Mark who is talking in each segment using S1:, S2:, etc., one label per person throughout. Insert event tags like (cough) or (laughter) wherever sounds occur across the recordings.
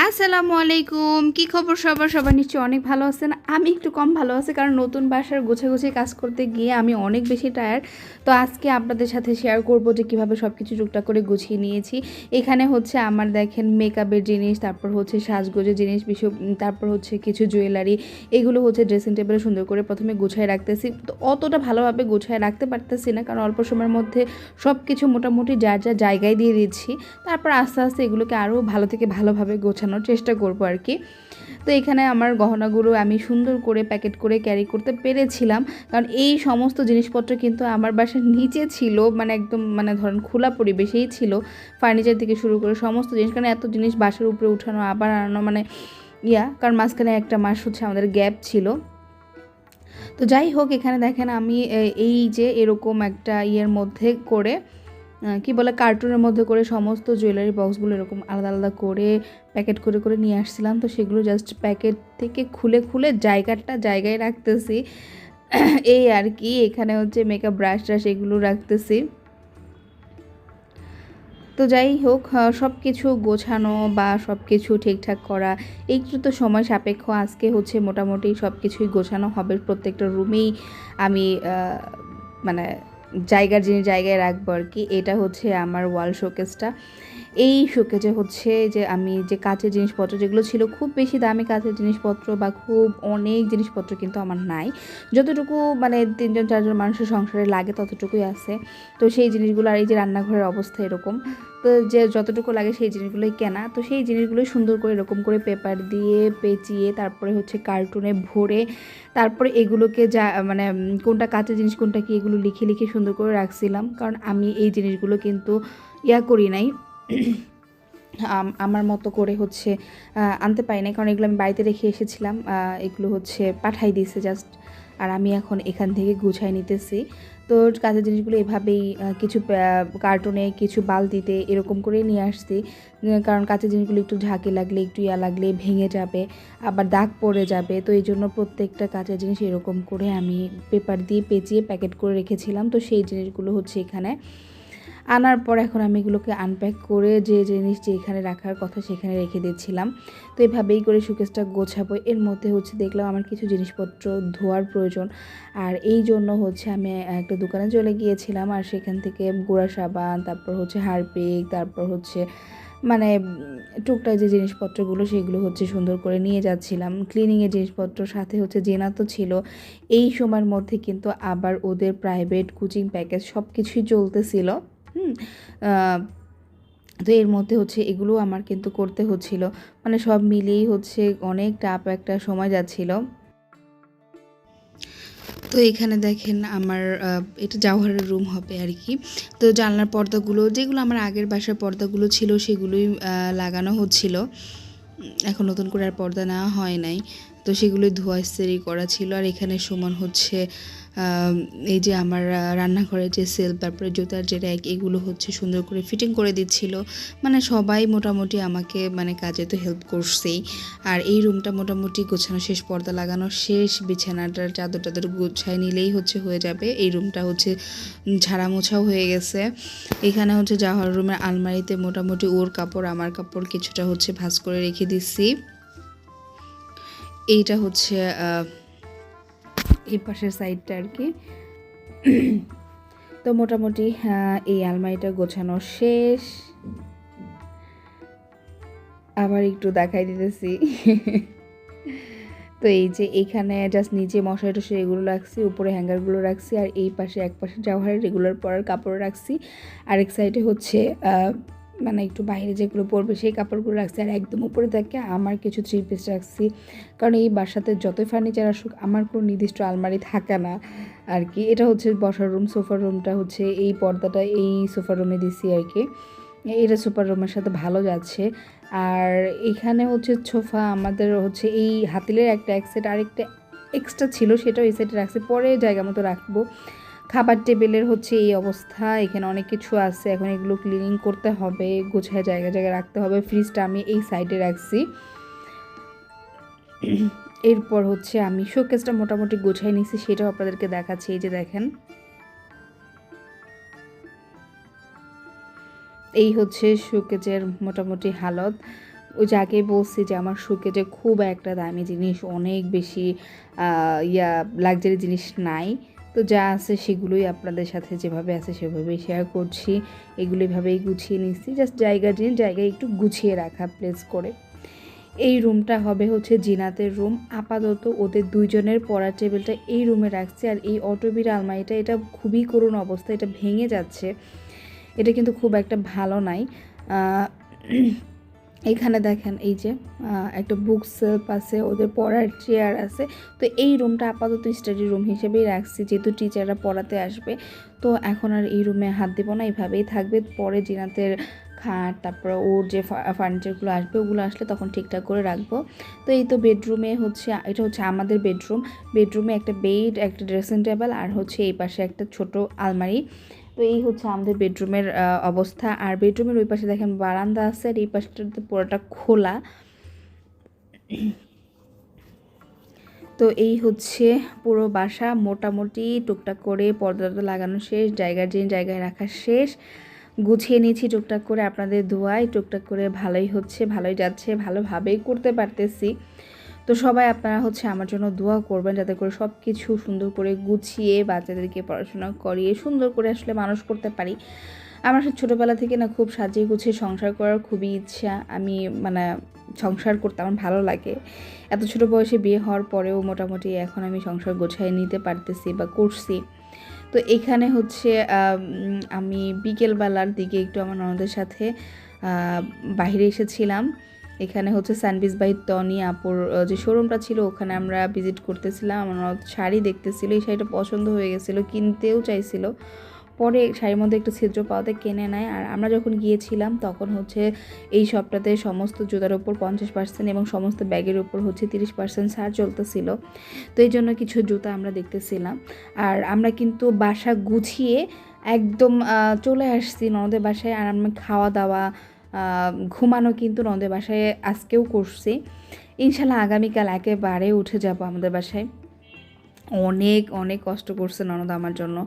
S1: আসসালামু আলাইকুম। কি খবর সবার? সবার নিশ্চয়ই অনেক ভালো আছেন। আমি একটু কম ভালো আছি, কারণ নতুন বাসার গোছাগুছি কাজ করতে গিয়ে আমি অনেক বেশি টায়ার্ড তো আজকে আপনাদের সাথে শেয়ার করব যে কীভাবে সব কিছু টুকটাক করে গুছিয়ে নিয়েছি। এখানে হচ্ছে আমার দেখেন মেকআপের জিনিস, তারপর হচ্ছে সাজগোজের জিনিস, বিষয় তারপর হচ্ছে কিছু জুয়েলারি এগুলো হচ্ছে ড্রেসিং টেবিলে সুন্দর করে প্রথমে গুছায় রাখতেছি। তো অতটা ভালোভাবে গুছায় রাখতে পারতেছি না, কারণ অল্প সময়ের মধ্যে সব কিছু মোটামুটি যার যা জায়গায় দিয়ে দিচ্ছি। তারপর আস্তে আস্তে এগুলোকে আরও ভালো থেকে ভালোভাবে গোছানোর চেষ্টা করব আর কি। তো এখানে আমার গহনাগুলো আমি সুন্দর করে প্যাকেট করে ক্যারি করতে পেরেছিলাম। কারণ এই সমস্ত জিনিসপত্র কিন্তু আমার বাসার নিচে ছিল মানে একদম মানে ধরেন খোলা পরিবেশেই ছিল ফার্নিচার থেকে শুরু করে সমস্ত জিনিস। কারণ এত জিনিস বাসার উপরে উঠানো, আবার আনানো মানে ইয়া, কারণ মাঝখানে একটা মাস হচ্ছে আমাদের গ্যাপ ছিল। তো যাই হোক, এখানে দেখেন আমি এই যে এরকম একটা ইয়ের মধ্যে করে কি বলে কার্টুনের মধ্যে করে সমস্ত জুয়েলারি বক্সগুলো এরকম আলাদা আলাদা করে প্যাকেট করে করে নিয়ে আসছিলাম। তো সেগুলো জাস্ট প্যাকেট থেকে খুলে খুলে জায়গাটা জায়গায় রাখতেছি। (coughs) এই আর কি, এখানে হচ্ছে মেকআপ ব্রাশ ট্রাশ এগুলো রাখতেছি। তো যাই হোক সব কিছু গোছানো বা সব কিছু ঠিকঠাক করা, একটু তো সময় সাপেক্ষ। আজকে হচ্ছে মোটামুটি সব কিছুই গোছানো হবে প্রত্যেকটা রুমেই আমি মানে জায়গার জিনিস জায়গায় রাখব আর কি এটা হচ্ছে আমার ওয়াল শোকেসটা। এই শোকেজে হচ্ছে যে আমি যে কাঁচের জিনিসপত্র যেগুলো ছিল খুব বেশি দামি কাঁচের জিনিসপত্র বা খুব অনেক জিনিসপত্র কিন্তু আমার নাই। যতটুকু মানে তিনজন, চারজন মানুষের সংসারে লাগে ততটুকুই আছে। তো সেই জিনিসগুলো আর এই যে রান্নাঘরের অবস্থা এরকম। তো যে যতটুকু লাগে সেই জিনিসগুলোই কেনা। তো সেই জিনিসগুলোই সুন্দর করে এরকম করে পেপার দিয়ে পেঁচিয়ে তারপরে হচ্ছে কার্টুনে ভরে তারপরে এগুলোকে যা মানে কোনটা কাঁচা জিনিস, কোনটা কি এগুলো লিখে লিখে সুন্দর করে রাখছিলাম। কারণ আমি এই জিনিসগুলো কিন্তু ইয়া করি নাই। আমার মতো করে হচ্ছে আনতে পারি না কারণ এগুলো আমি বাড়িতে রেখে এসেছিলাম। এগুলো হচ্ছে পাঠাই দিয়েছে জাস্ট আর আমি এখন এখান থেকে গুছাই নিতেছি। তো কাঁচের জিনিসগুলো এভাবেই কিছু কার্টুনে, কিছু বালতিতে এরকম করে নিয়ে আসছি। কারণ কাঁচের জিনিসগুলো একটু ঝাঁকে লাগলে, একটু ইয়া লাগলে ভেঙে যাবে, আবার দাগ পড়ে যাবে। তো এই জন্য প্রত্যেকটা কাঁচের জিনিস এরকম করে আমি পেপার দিয়ে পেঁচিয়ে প্যাকেট করে রেখেছিলাম। তো সেই জিনিসগুলো হচ্ছে এখানে। আনার পর এখন আমি এগুলোকে আনপ্যাক করে যে জিনিস যে এখানে রাখার কথা সেখানে রেখে দিচ্ছিলাম। তো এইভাবেই করে সুকেসটা গোছাবো। এর মধ্যে হচ্ছে দেখলাম আমার কিছু জিনিসপত্র ধোয়ার প্রয়োজন। আর এই জন্য হচ্ছে আমি একটা দোকানে চলে গিয়েছিলাম আর সেখান থেকে গুঁড়া সাবান, তারপর হচ্ছে হারপিক, তারপর হচ্ছে মানে টুকটাক যে জিনিসপত্রগুলো সেগুলো হচ্ছে সুন্দর করে নিয়ে যাচ্ছিলাম। ক্লিনিংয়ের জিনিসপত্র, সাথে হচ্ছে জেনা তো ছিল। এই সময়ের মধ্যে কিন্তু আবার ওদের প্রাইভেট কোচিং প্যাকেজ সব কিছুই চলতেছিল। হুম তো এর মধ্যে হচ্ছে এগুলো আমার কিন্তু করতে হচ্ছিল। মানে সব মিলিয়েই হচ্ছে অনেক টাপ একটা সময় যাচ্ছিল। তো এখানে দেখেন আমার এটা জাওহারের রুম হবে আর কি। তো জানলার পর্দাগুলো, যেগুলো আমার আগের বাসার পর্দাগুলো ছিল, সেগুলোই লাগানো হচ্ছিল। এখন নতুন করে আর পর্দা নেওয়া হয় নাই। তো সেগুলোই ধোয়া ইস্তেরি করা ছিল। আর এখানে সমান হচ্ছে এই যে আমার রান্নাঘরের যে সেল তারপরে জুতার যে র্যাক, এগুলো হচ্ছে সুন্দর করে ফিটিং করে দিচ্ছিল। মানে সবাই মোটামুটি আমাকে মানে কাজে তো হেল্প করছেই। আর এই রুমটা মোটামুটি গোছানো শেষ, পর্দা লাগানো শেষ, বিছানাটার চাদর টাদর গুছায় নিলেই হচ্ছে হয়ে যাবে। এই রুমটা হচ্ছে ঝাড়া মোছাও হয়ে গেছে। এখানে হচ্ছে জাহর রুমের আলমারিতে মোটামুটি ওর কাপড়, আমার কাপড় কিছুটা হচ্ছে ভাঁজ করে রেখে দিচ্ছি। এইটা হচ্ছে এই পাশের সাইডটা আর কি। তো মোটামুটি এই আলমারিটা গোছানো শেষ। আবার একটু দেখাই দিতেছি। তো এই যে এইখানে জাস্ট নিচে মশারি টশারি এগুলো রাখছি, উপরে হ্যাঙ্গারগুলো রাখছি, আর এই পাশে এক পাশে জাওহারের রেগুলার পরার কাপড় রাখছি। আরেক সাইডে হচ্ছে মানে একটু বাইরে যেগুলো পরবে সেই কাপড়গুলো রাখছি আর একদম উপরে থাকে আমার কিছু থ্রি পিস রাখছি। কারণ এই বাসাতে যতই ফার্নিচার আসুক, আমার কোনো নির্দিষ্ট আলমারি থাকে না আর কি এটা হচ্ছে বসার রুম সোফার রুমটা হচ্ছে এই পর্দাটা, এই সোফার রুমে দিছি আর কি এটা সুপার রুমের সাথে ভালো যাচ্ছে। আর এখানে হচ্ছে সোফা আমাদের হচ্ছে এই হাতিলের একটা এক সেট আরেকটা এক্সট্রা ছিল সেটাও এই সাইডে রাখছে। পরে জায়গা মতো রাখব। খাবার টেবিলের হচ্ছে এই অবস্থা, এখানে অনেক কিছু আছে, এখন এগুলো ক্লিনিং করতে হবে, গোছায় জায়গা জায়গায় রাখতে হবে ফ্রিজটা আমি এই সাইডে রাখছি। এরপর হচ্ছে আমি শোকেসটা মোটামুটি গোছাই নিছি সেটাও আপনাদেরকে দেখাচ্ছি, এই যে দেখেন। এই হচ্ছে শোকেজের মোটামুটি হালত। ওই যে আগেই বলছি যে আমার শোকেজে খুব একটা দামি জিনিস, অনেক বেশি ইয়া লাক্সারি জিনিস নাই। তো যা আছে সেগুলোই আপনাদের সাথে যেভাবে আছে সেভাবেই শেয়ার করছি। এগুলো এভাবেই গুছিয়ে নিচ্ছি। জাস্ট জায়গা জিনিস জায়গায় একটু গুছিয়ে রাখা প্লেস করে। এই রুমটা হবে হচ্ছে জিনাতের রুম আপাতত ওদের দুইজনের পড়ার টেবিলটা এই রুমে রাখছে। আর এই অটোবির আলমারিটা, এটা খুবই করুণ অবস্থা। এটা ভেঙে যাচ্ছে। এটা কিন্তু খুব একটা ভালো নাই। এখানে দেখেন এই যে একটা বুক সেলফ আছে, ওদের পড়ার চেয়ার আছে। তো এই রুমটা আপাতত স্টাডি রুম হিসেবেই রাখছি, যেহেতু টিচাররা পড়াতে আসবে। তো এখন আর এই রুমে হাত দেবো না এইভাবেই থাকবে। পরে জিনাতের খাট, তারপর ওর যে ফার্নিচারগুলো আসবে, ওগুলো আসলে তখন ঠিকঠাক করে রাখব। তো এই তো বেডরুমে হচ্ছে, এটা হচ্ছে আমাদের বেডরুম বেডরুমে একটা বেড একটা ড্রেসিং টেবিল আর হচ্ছে এই পাশে একটা ছোট আলমারি। তো এই হচ্ছে আমাদের বেডরুমের অবস্থা। আর বেডরুমের ওই পাশে দেখেন বারান্দা আছে আর এই পাশটাতে পুরোটা খোলা। তো এই হচ্ছে পুরো বাসা। মোটামুটি টুকটাক করে পর্দা লাগানো শেষ জায়গার যে জায়গায় রাখা শেষ। গুছিয়ে নিয়েছি টুকটাক করে আপনাদের দোয়ায় টুকটাক করে ভালোই হচ্ছে, ভালোই যাচ্ছে, ভালোভাবেই করতে পারতেছি। তো সবাই আপনারা হচ্ছে আমার জন্য দোয়া করবেন যাতে করে সব কিছু সুন্দর করে গুছিয়ে বাচ্চাদেরকে পড়াশোনা করিয়ে সুন্দর করে আসলে মানুষ করতে পারি। আমার আসলে ছোটোবেলা থেকে না খুব সাজিয়ে গুছিয়ে সংসার করার খুবই ইচ্ছা। আমি মানে সংসার করতে আমার ভালো লাগে। এত ছোটো বয়সে বিয়ে হওয়ার পরেও মোটামুটি এখন আমি সংসার গোছায় নিতে পারতেছি বা করছি। তো এখানে হচ্ছে, আমি বিকেলবেলার দিকে একটু আমার ননদের সাথে বাইরে এসেছিলাম। এখানে হচ্ছে স্যান্ডউইচ বাই টনি আপুর যে শোরুমটা ছিল, ওখানে আমরা ভিজিট করতেছিলাম। আমার শাড়ি দেখতেছিল, এই শাড়িটা পছন্দ হয়ে গেছিল, কিনতেও চাইছিল। পরে শাড়ির মধ্যে একটু ছিদ্র পাওয়াতে কিনে নেয়। আর আমরা যখন গিয়েছিলাম, তখন হচ্ছে এই শপটাতে সমস্ত জুতার উপর পঞ্চাশ পার্সেন্ট এবং সমস্ত ব্যাগের উপর হচ্ছে তিরিশ পার্সেন্ট ছাড় চলতেছিল। তো এই জন্য কিছু জুতা আমরা দেখতেছিলাম। আর আমরা কিন্তু বাসা গুছিয়ে একদম চলে আসছি ননদের বাসায়। আর আমরা খাওয়া দাওয়া ঘুমানো কিন্তু ননদের বাসায় আজকেও করছি। ইনশাল্লাহ আগামীকাল একেবারে উঠে যাব আমাদের বাসায়। অনেক অনেক কষ্ট করছে ননদ আমার জন্য।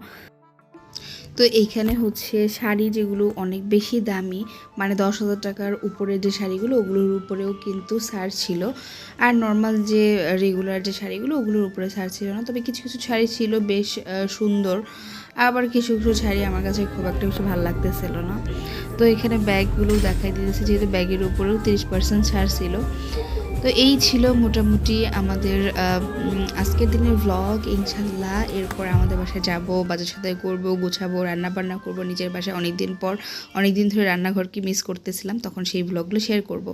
S1: তো এইখানে হচ্ছে শাড়ি যেগুলো অনেক বেশি দামি মানে দশ হাজার টাকার উপরে যে শাড়িগুলো, ওগুলোর উপরেও কিন্তু ছাড় ছিল। আর নর্মাল যে রেগুলার যে শাড়িগুলো, ওগুলোর উপরে ছাড় ছিল না। তবে কিছু কিছু শাড়ি ছিল বেশ সুন্দর। আবার কিছু কিছু শাড়ি আমার কাছে খুব একটা বেশি ভালো লাগতেছিল না। তো এখানে ব্যাগগুলো দেখাই দিয়েছে যেহেতু ব্যাগের উপরেও তিরিশ পার্সেন্ট ছাড় ছিল। তো এই ছিল মোটামুটি আমাদের আজকের দিনের ভ্লগ ইনশাল্লাহ এরপর আমাদের বাসায় যাব, বাজার সাথে করব, গোছাবো রান্না বান্না করব। নিজের বাসায় অনেক দিন পর অনেক দিন ধরে রান্নাঘরকে মিস করতেছিলাম, তখন সেই ভ্লগগুলো শেয়ার করব।